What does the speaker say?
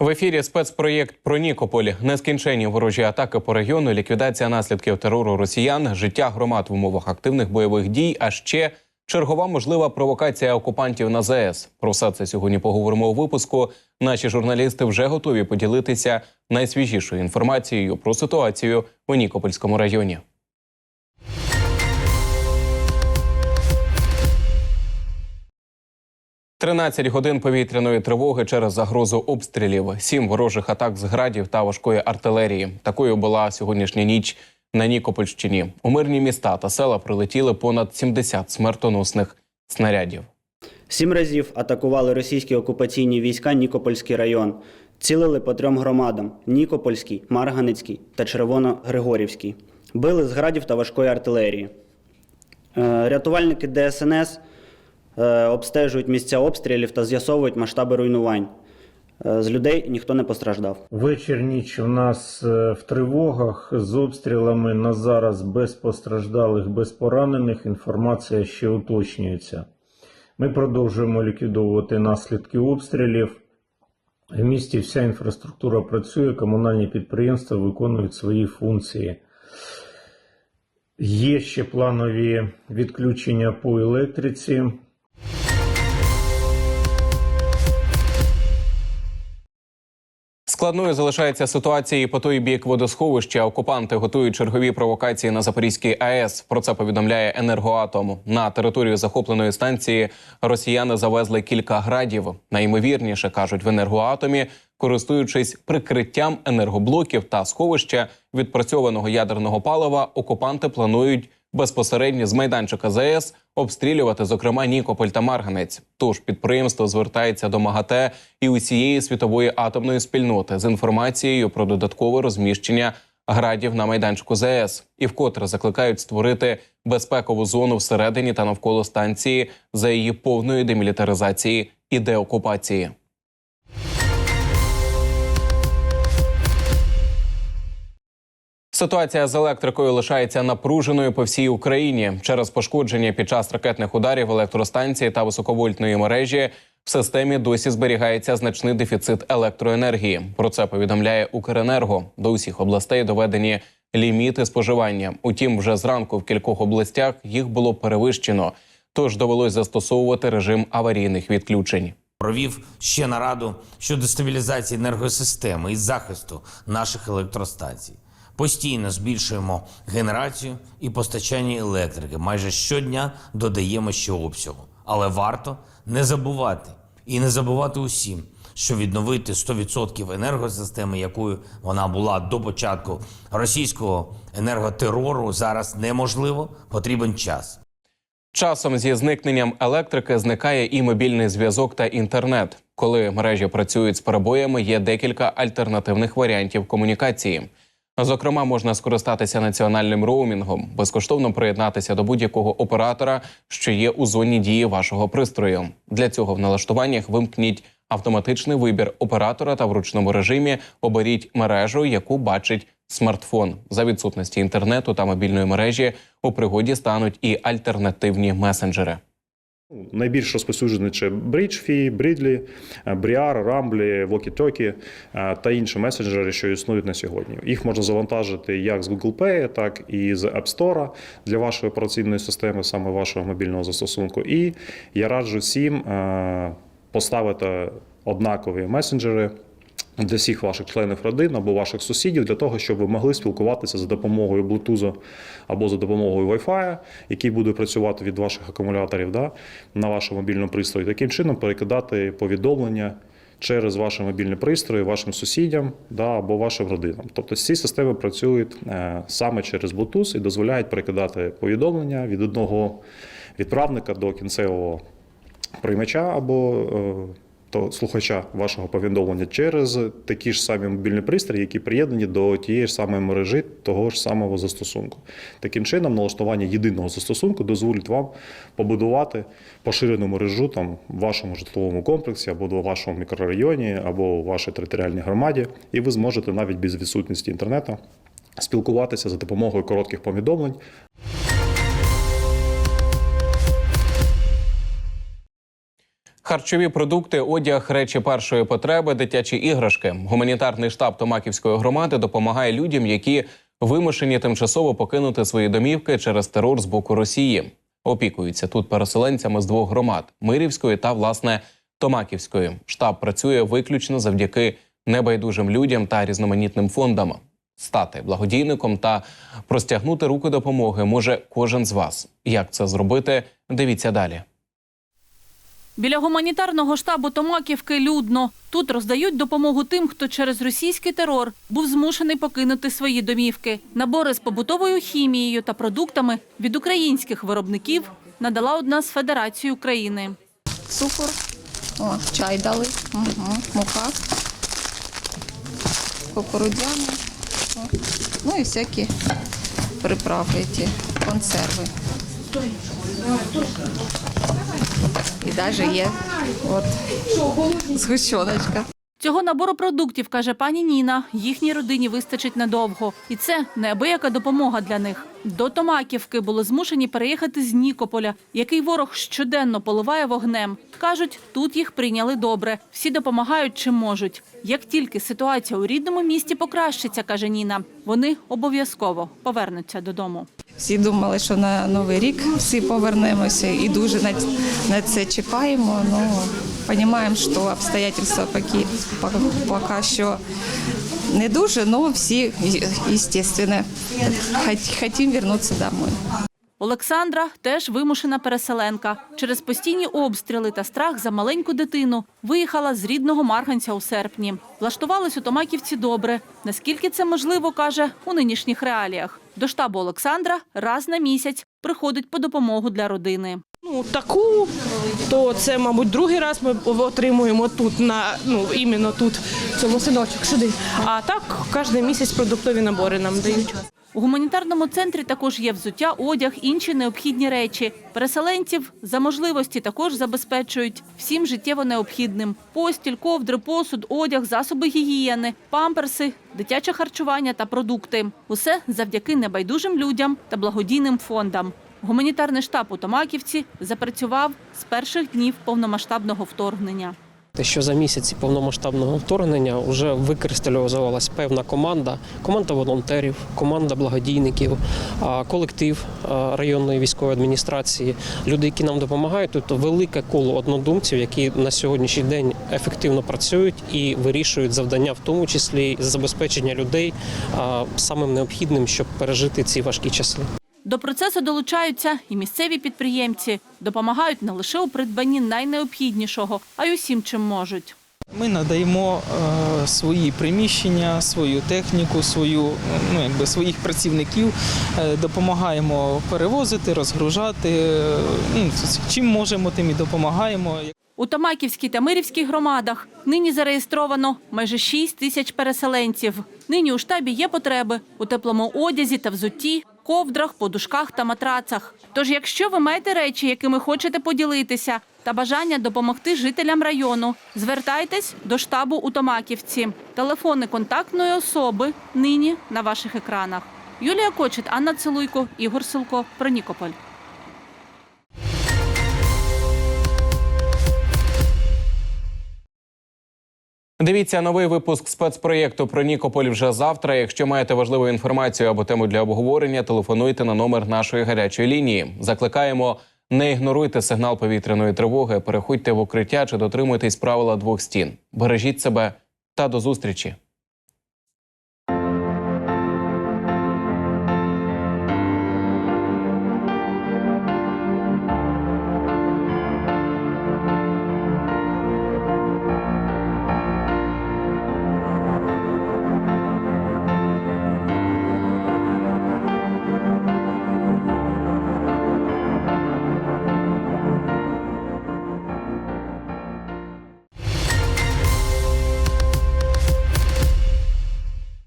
В ефірі спецпроєкт про Нікополь, нескінченні ворожі атаки по регіону, ліквідація наслідків терору росіян, життя громад в умовах активних бойових дій, а ще чергова можлива провокація окупантів на ЗС. Про все це сьогодні поговоримо у випуску. Наші журналісти вже готові поділитися найсвіжішою інформацією про ситуацію у Нікопольському районі. Тринадцять годин повітряної тривоги через загрозу обстрілів, сім ворожих атак з градів та важкої артилерії. Такою була сьогоднішня ніч на Нікопольщині. У мирні міста та села прилетіли понад 70 смертоносних снарядів. Сім разів атакували російські окупаційні війська Нікопольський район. Цілили по трьом громадам: Нікопольський, Марганицький та Червоно-Григорівський. Били з градів та важкої артилерії. Е, Рятувальники ДСНС обстежують місця обстрілів та з'ясовують масштаби руйнувань. Е, З людей ніхто не постраждав. Вечір ніч у нас е, в тривогах з обстрілами на зараз без постраждалих, без поранених. Інформація ще уточнюється. Ми продовжуємо ліквідовувати наслідки обстрілів. В місті вся інфраструктура працює, комунальні підприємства виконують свої функції. Є ще планові відключення по електриці. Складною залишається ситуація і по той бік водосховища. Окупанти готують чергові провокації на Запорізькій АЕС. Про це повідомляє енергоатом. На територію захопленої станції росіяни завезли кілька градів. Найімовірніше кажуть в енергоатомі, користуючись прикриттям енергоблоків та сховища відпрацьованого ядерного палива, окупанти планують безпосередньо з майданчика ЗАЕС обстрілювати, зокрема, Нікополь та Марганець. Тож підприємство звертається до МАГАТЕ і усієї світової атомної спільноти з інформацією про додаткове розміщення градів на майданчику ЗАЕС і вкотре закликають створити безпекову зону всередині та навколо станції за її повної демілітаризації і деокупації. Ситуація з електрикою лишається напруженою по всій Україні через пошкодження під час ракетних ударів електростанції та високовольтної мережі. В системі досі зберігається значний дефіцит електроенергії. Про це повідомляє Укренерго. До усіх областей доведені ліміти споживання. Утім, вже зранку в кількох областях їх було перевищено. Тож довелось застосовувати режим аварійних відключень. Провів ще нараду щодо стабілізації енергосистеми і захисту наших електростанцій. Постійно збільшуємо генерацію і постачання електрики. Майже щодня додаємо ще обсягу. Але варто не забувати і не забувати усім, що відновити 100% енергосистеми, якою вона була до початку російського енерготерору, зараз неможливо. Потрібен час. Часом зі зникненням електрики зникає і мобільний зв'язок та інтернет. Коли мережі працюють з перебоями, є декілька альтернативних варіантів комунікації. Зокрема, можна скористатися національним роумінгом, безкоштовно приєднатися до будь-якого оператора, що є у зоні дії вашого пристрою. Для цього в налаштуваннях вимкніть автоматичний вибір оператора та в ручному режимі оберіть мережу, яку бачить смартфон. За відсутності інтернету та мобільної мережі у пригоді стануть і альтернативні месенджери. Найбільш розповсюджені це Bridgefy, Bridley, Briar, Rambly, Walkie-Talkie е, та інші месенджери, що існують на сьогодні. Їх можна завантажити як з Google Pay, так і з App Store для вашої операційної системи, саме вашого мобільного застосунку. І я раджу всім е, поставити однакові месенджери для всіх ваших членів родин або ваших сусідів, для того, щоб ви могли спілкуватися за допомогою Bluetooth або за допомогою Wi-Fi, який буде працювати від ваших акумуляторів да, на вашому мобільному пристрої. Таким чином перекидати повідомлення через ваші мобільні пристрої вашим сусідям да, або вашим родинам. Тобто ці системи працюють е, саме через Bluetooth і дозволяють перекидати повідомлення від одного відправника до кінцевого приймача або е, то слухача вашого повідомлення через такі ж самі мобільні пристрої, які приєднані до тієї ж самої мережі того ж самого застосунку. Таким чином, налаштування єдиного застосунку дозволить вам побудувати поширену мережу там в вашому житловому комплексі або в вашому мікрорайоні, або у вашій територіальній громаді, і ви зможете навіть без відсутності інтернету спілкуватися за допомогою коротких повідомлень Харчові продукти, одяг, речі першої потреби, дитячі іграшки. Гуманітарний штаб Томаківської громади допомагає людям, які вимушені тимчасово покинути свої домівки через терор з боку Росії. Опікуються тут переселенцями з двох громад Мирівської та власне Томаківської. Штаб працює виключно завдяки небайдужим людям та різноманітним фондам. Стати благодійником та простягнути руки допомоги може кожен з вас. Як це зробити? Дивіться далі. Біля гуманітарного штабу Томаківки людно. Тут роздають допомогу тим, хто через російський терор був змушений покинути свої домівки. Набори з побутовою хімією та продуктами від українських виробників надала одна з федерацій України. цукор, от, чай дали, угу, мука, кукурудзяна, ну і всякі приправи, ті, консерви. Навіть є от, згущеночка. Цього набору продуктів, каже пані Ніна, їхній родині вистачить надовго. І це неабияка допомога для них. До Томаківки були змушені переїхати з Нікополя, який ворог щоденно поливає вогнем. Кажуть, тут їх прийняли добре. Всі допомагають чим можуть. Як тільки ситуація у рідному місті покращиться, каже Ніна, вони обов'язково повернуться додому. Всі думали, що на Новий рік всі повернемося і дуже на, це чекаємо. Ну, розуміємо, що обстоятельства поки, поки що не дуже, але всі, звісно, хотімо повернутися домой. Олександра теж вимушена переселенка. Через постійні обстріли та страх за маленьку дитину виїхала з рідного Марганця у серпні. Влаштувалась у Томаківці добре. Наскільки це можливо, каже, у нинішніх реаліях. До штабу Олександра раз на місяць приходить по допомогу для родини. Ну, таку, то це, мабуть, другий раз ми отримуємо тут, на, ну, іменно тут, цьому синочок, сюди. А так, кожен місяць продуктові набори нам дають. У гуманітарному центрі також є взуття, одяг, інші необхідні речі. Переселенців за можливості також забезпечують всім життєво необхідним: постіль, ковдри, посуд, одяг, засоби гігієни, памперси, дитяче харчування та продукти. Усе завдяки небайдужим людям та благодійним фондам. Гуманітарний штаб у Томаківці запрацював з перших днів повномасштабного вторгнення. Те, що за місяці повномасштабного вторгнення вже викристалізувалась певна команда, команда волонтерів, команда благодійників, колектив районної військової адміністрації, люди, які нам допомагають. Тобто велике коло однодумців, які на сьогоднішній день ефективно працюють і вирішують завдання, в тому числі забезпечення людей самим необхідним, щоб пережити ці важкі часи. До процесу долучаються і місцеві підприємці. Допомагають не лише у придбанні найнеобхіднішого, а й усім, чим можуть. Ми надаємо е, свої приміщення, свою техніку, свою, ну, якби, своїх працівників, е, допомагаємо перевозити, розгружати. е, ну, чим можемо, тим і допомагаємо. У Томаківській та Мирівській громадах нині зареєстровано майже 6 тисяч переселенців. Нині у штабі є потреби у теплому одязі та взутті, ковдрах, подушках та матрацах. Тож, якщо ви маєте речі, якими хочете поділитися, та бажання допомогти жителям району, звертайтесь до штабу у Томаківці. Телефони контактної особи нині на ваших екранах. Юлія Кочет, Анна Целуйко, Ігор Силко. Про Нікополь. Дивіться новий випуск спецпроєкту про Нікополь вже завтра. Якщо маєте важливу інформацію або тему для обговорення, телефонуйте на номер нашої гарячої лінії. Закликаємо не ігноруйте сигнал повітряної тривоги, переходьте в укриття чи дотримуйтесь правила двох стін. Бережіть себе та до зустрічі.